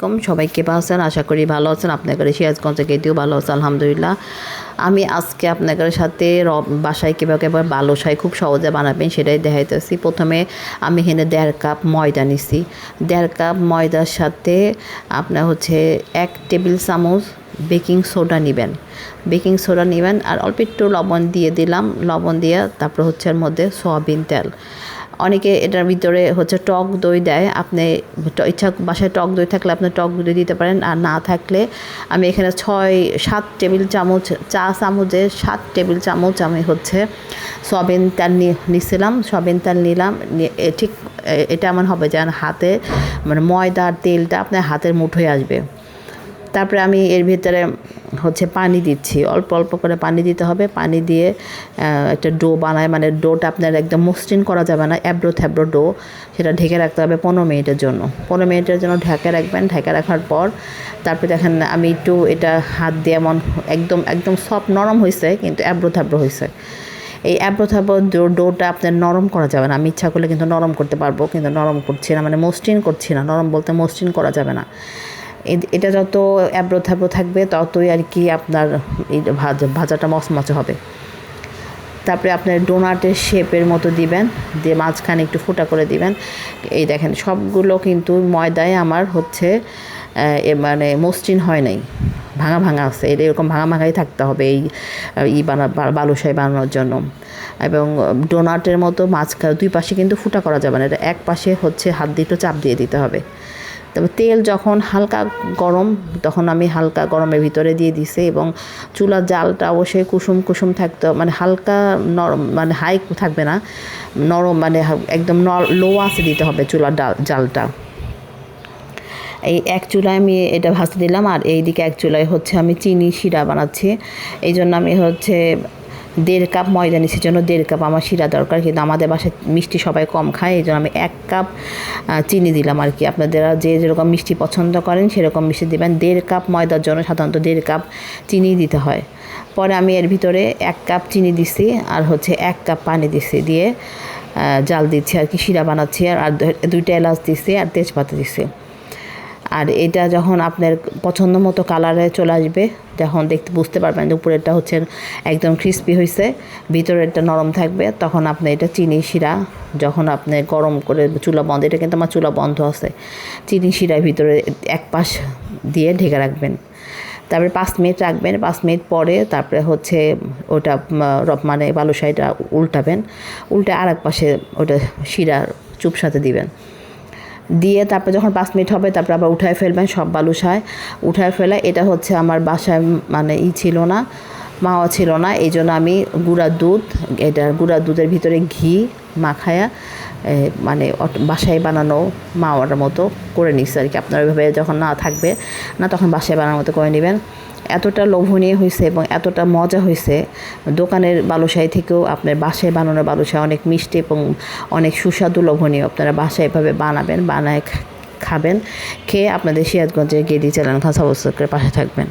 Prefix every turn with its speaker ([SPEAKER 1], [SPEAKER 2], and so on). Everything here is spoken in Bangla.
[SPEAKER 1] কম সবাইকে পাচ্ছেন আশা করি ভালো আছেন। আপনাদের সিরাজগঞ্জে গেতেও ভালো আছে, আলহামদুলিল্লাহ। আমি আজকে আপনাদের সাথে বাসায় কীভাবে কীভাবে বালুশাই খুব সহজে বানাবেন সেটাই দেখাইতেছি। প্রথমে আমি এখানে দেড় কাপ ময়দা নিছি। দেড় কাপ ময়দার সাথে আপনার হচ্ছে এক টেবিল চামচ বেকিং সোডা নেবেন। বেকিং সোডা নেবেন আর অল্প একটু লবণ দিয়ে দিলাম। লবণ দিয়ে তারপর হচ্ছে এর মধ্যে সয়াবিন তেল। অনেকে এটার ভিতরে হচ্ছে টক দই দেয়। আপনি ইচ্ছা বাসায় টক দই থাকলে আপনি টক দই দিতে পারেন। আর না থাকলে আমি এখানে ছয়, সাত টেবিল চামচ, চা চামচে সাত টেবিল চামচ আমি হচ্ছে সয়াবিন তেল নিছিলাম, সয়াবিন তেল নিলাম। ঠিক এটা এমন হবে যেন হাতে মানে ময়দার তেলটা আপনার হাতের মুঠোয় আসবে। তারপরে আমি এর ভিতরে হচ্ছে পানি দিচ্ছি। অল্প অল্প করে পানি দিতে হবে। পানি দিয়ে একটা ডো বানায়। মানে ডোটা আপনার একদম মসৃণ করা যাবে না। অ্যাব্রো থ্যাব্রো ডো। সেটা ঢেকে রাখতে হবে পনেরো মিনিটের জন্য। পনেরো মিনিটের জন্য ঢেকে রাখবেন। ঢেকে রাখার পর তারপরে দেখেন আমি একটু এটা হাত দিয়ে এমন একদম একদম সফট নরম হয়েছে কিন্তু অ্যাব্রো থ্যাব্রো হয়েছে এই অ্যাব্রোথাব্রো ডো, ডোটা আপনার নরম করা যাবে না। আমি ইচ্ছা করলে কিন্তু নরম করতে পারব, কিন্তু নরম করছি না। মানে মসৃণ করছি না। নরম বলতে মসৃণ করা যাবে না। এটা যত অ্যাব্রো থ্যাব্রো থাকবে, ততই আর কি আপনার ভাজাটা মচমচে হবে। তারপরে আপনার ডোনাটের শেপের মতো দিবেন, দিয়ে মাঝখানে একটু ফুটা করে দিবেন। এই দেখেন, সবগুলো কিন্তু ময়দায় আমার হচ্ছে মানে মসৃণ হয় নাই। ভাঙা ভাঙা আছে এটা এরকম ভাঙা ভাঙাই থাকতে হবে এই ই বানা বালুশাই বানানোর জন্য। এবং ডোনাটের মতো মাঝখানে দুই পাশে কিন্তু ফুটা করা যাবে না, এটা এক পাশে হচ্ছে হাত দিয়ে একটু চাপ দিয়ে দিতে হবে। তবে তেল যখন হালকা গরম, তখন আমি হালকা গরমের ভিতরে দিয়ে দিছি এবং চুলার জালটা অবশ্যই কুসুম কুসুম থাকতে মানে হালকা নরম মানে হাই থাকবে না, নরম মানে একদম লো আসে দিতে হবে চুলার জালটা। এই এক চুলায় আমি এটা ভাজতে দিলাম আর এই দিকে এক চুলায় হচ্ছে আমি চিনি, শিরা বানাচ্ছি। এই জন্য আমি হচ্ছে দেড় কাপ ময়দা নিচ্ছি জন্য দেড় কাপ আমার শিরা দরকার, কিন্তু আমাদের বাসায় মিষ্টি সবাই কম খায়, এই জন্য আমি এক কাপ চিনি দিলাম আর কি। আপনাদের যে যেরকম মিষ্টি পছন্দ করেন, সেরকম মিষ্টি দেবেন। দেড় কাপ ময়দার জন্য সাধারণত দেড় কাপ চিনি দিতে হয়। পরে আমি এর ভিতরে এক কাপ চিনি দিছি, আর হচ্ছে এক কাপ পানি দিছি দিয়ে জাল দিচ্ছি আর কি, শিরা বানাচ্ছি, আর দুইটা এলাচ দিছি আর তেজপাতা দিছি। আর এটা যখন আপনার পছন্দ মতো কালারে চলে আসবে, যখন দেখতে বুঝতে পারবেন যে উপরেরটা হচ্ছে একদম ক্রিস্পি হয়েছে ভিতরেরটা নরম থাকবে, তখন আপনি এটা চিনি শিরা, যখন আপনি গরম করে চুলা বন্ধ, এটা কিন্তু আমার চুলা বন্ধ আছে, চিনি শিরার ভিতরে এক পাশ দিয়ে ঢেকে রাখবেন। তারপরে পাঁচ মিনিট রাখবেন, পাঁচ মিনিট পরে তারপরে হচ্ছে ওটা মানে বালুশাহিটা উল্টাবেন, উল্টে আর এক পাশে ওটা শিরা চুপ সাথে দিবেন। দিয়ে তারপরে যখন পাঁচ মিনিট হবে, তারপর আবার উঠায় ফেলবেন, সব বালুশায় উঠায় ফেলে। এটা হচ্ছে আমার বাসায় মানে ই ছিল না, মাওয়া ছিল না। এই জন্য আমি গুঁড়া দুধ, এটা গুঁড়া দুধের ভিতরে ঘি মাখায়া মানে বাসায় বানানো মাওয়ার মতো করে নিচ্ছে আর কি। আপনার ওইভাবে যখন না থাকবে, না তখন বাসায় বানানোর মতো করে নেবেন। এতটা লোভনীয় হয়েছে এবং এতটা মজা হয়েছে দোকানের বালুশাহী থেকেও আপনার বাসায় বানানো বালুশাহী অনেক মিষ্টি এবং অনেক সুস্বাদু লোভনীয়। আপনারা বাসায় এভাবে বানাবেন, বানায় খাবেন। খেয়ে আপনাদের সিরাজগঞ্জের গেদি চ্যানেল সাবস্ক্রাইব করে পাশে থাকবেন।